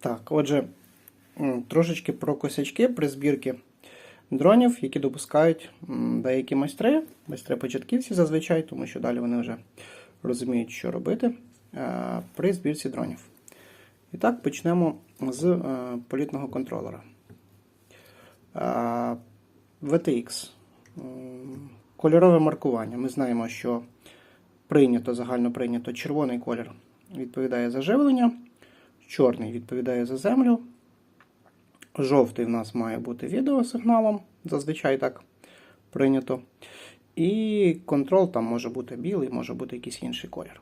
Так, отже, трошечки про косячки при збірці дронів, які допускають деякі майстри, майстри початківці зазвичай, тому що далі вони вже розуміють, що робити е, при збірці дронів. І так, почнемо з е, політного контролера. Е, VTX. Кольорове маркування. Ми знаємо, що прийнято, загально прийнято червоний колір відповідає за живлення, чорний відповідає за землю. Жовтий в нас має бути відеосигналом, зазвичай так прийнято. І контрол там може бути білий, може бути якийсь інший колір.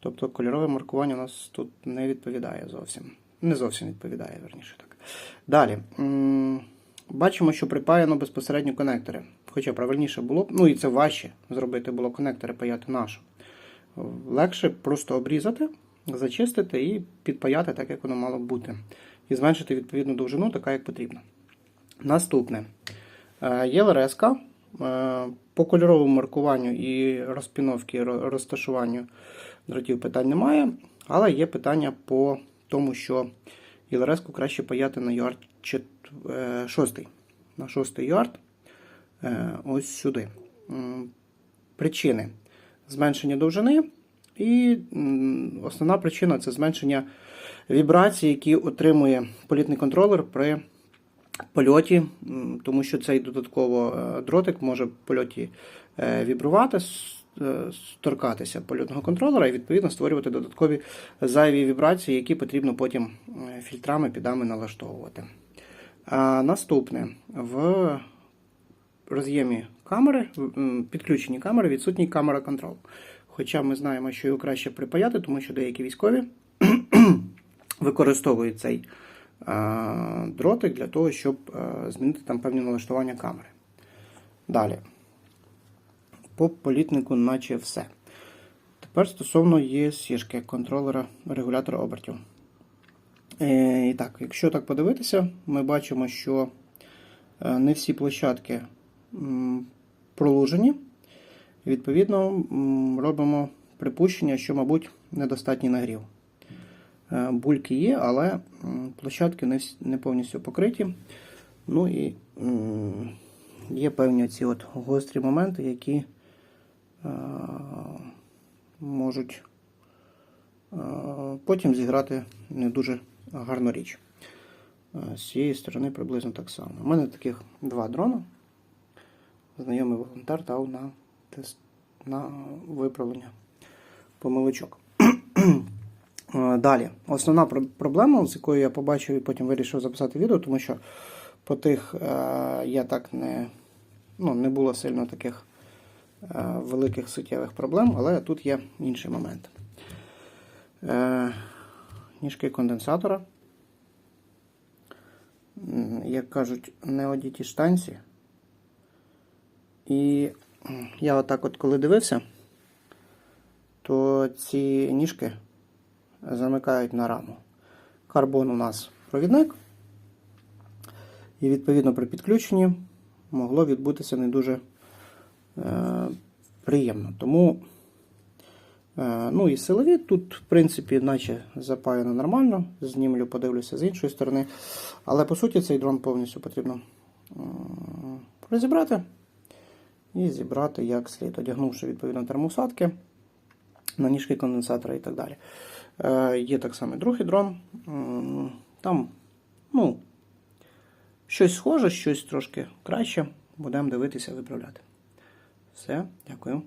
Тобто кольорове маркування у нас тут не відповідає зовсім. Не зовсім відповідає, верніше так. Далі. Бачимо, що припаяно безпосередньо конектори. Хоча правильніше було б, ну і це важче зробити було конектори паяти нашу. Легше просто обрізати, зачистити і підпаяти так, як воно мало б бути. І зменшити відповідну довжину, така як потрібно. Наступне. Е, Є ЛРС по кольоровому маркуванню і розпіновки, розташуванню дротів питань немає, але є питання по тому, що ЛРС краще паяти на юард 6. На 6 юард е, ось сюди. Причини зменшення довжини, і основна причина це зменшення вібрацій, які отримує політний контролер при польоті, тому що цей додатково е, дротик може в польоті е, вібрувати, е, торкатися польотного контролера і відповідно створювати додаткові зайві вібрації, які потрібно потім фільтрами підами налаштовувати. Наступне в роз'ємі камери, підключені камери, відсутній камера контрол. Хоча ми знаємо, що його краще припаяти, тому що деякі військові використовують цей а, дротик для того, щоб а, змінити там певні налаштування камери. Далі. По політнику, наче все. Тепер стосовно є сішки контролера регулятора обертів. Е, і так, якщо так подивитися, ми бачимо, що е, не всі площадки пролужені. Відповідно, робимо припущення, що, мабуть, недостатній нагрів. Е, Бульки є, але площадки не, повністю покриті. Ну і є певні ці от гострі моменти, які е, можуть е, потім зіграти не дуже гарну річ. З цієї сторони приблизно так само. У мене таких два дрона. Знайомий волонтер дав на тест на виправлення помилочок. Далі, основна проблема, з якою я побачив і потім вирішив записати відео, тому що по тих е, я так не, ну, не було сильно таких е, великих суттєвих проблем, але тут є інший момент. Е, ніжки конденсатора. Як кажуть, не одіті штанці. І я отак от коли дивився, то ці ніжки замикають на раму. Карбон у нас провідник. І відповідно при підключенні могло відбутися не дуже е, приємно. Тому, е, ну і силові тут, в принципі, наче запаяно нормально. Знімлю, подивлюся з іншої сторони. Але по суті цей дрон повністю потрібно розібрати і зібрати як слід, одягнувши відповідно термосадки на ніжки конденсатора і так далі. Е, є так само другий дрон. Там, ну, щось схоже, щось трошки краще. Будемо дивитися, виправляти. Все, дякую.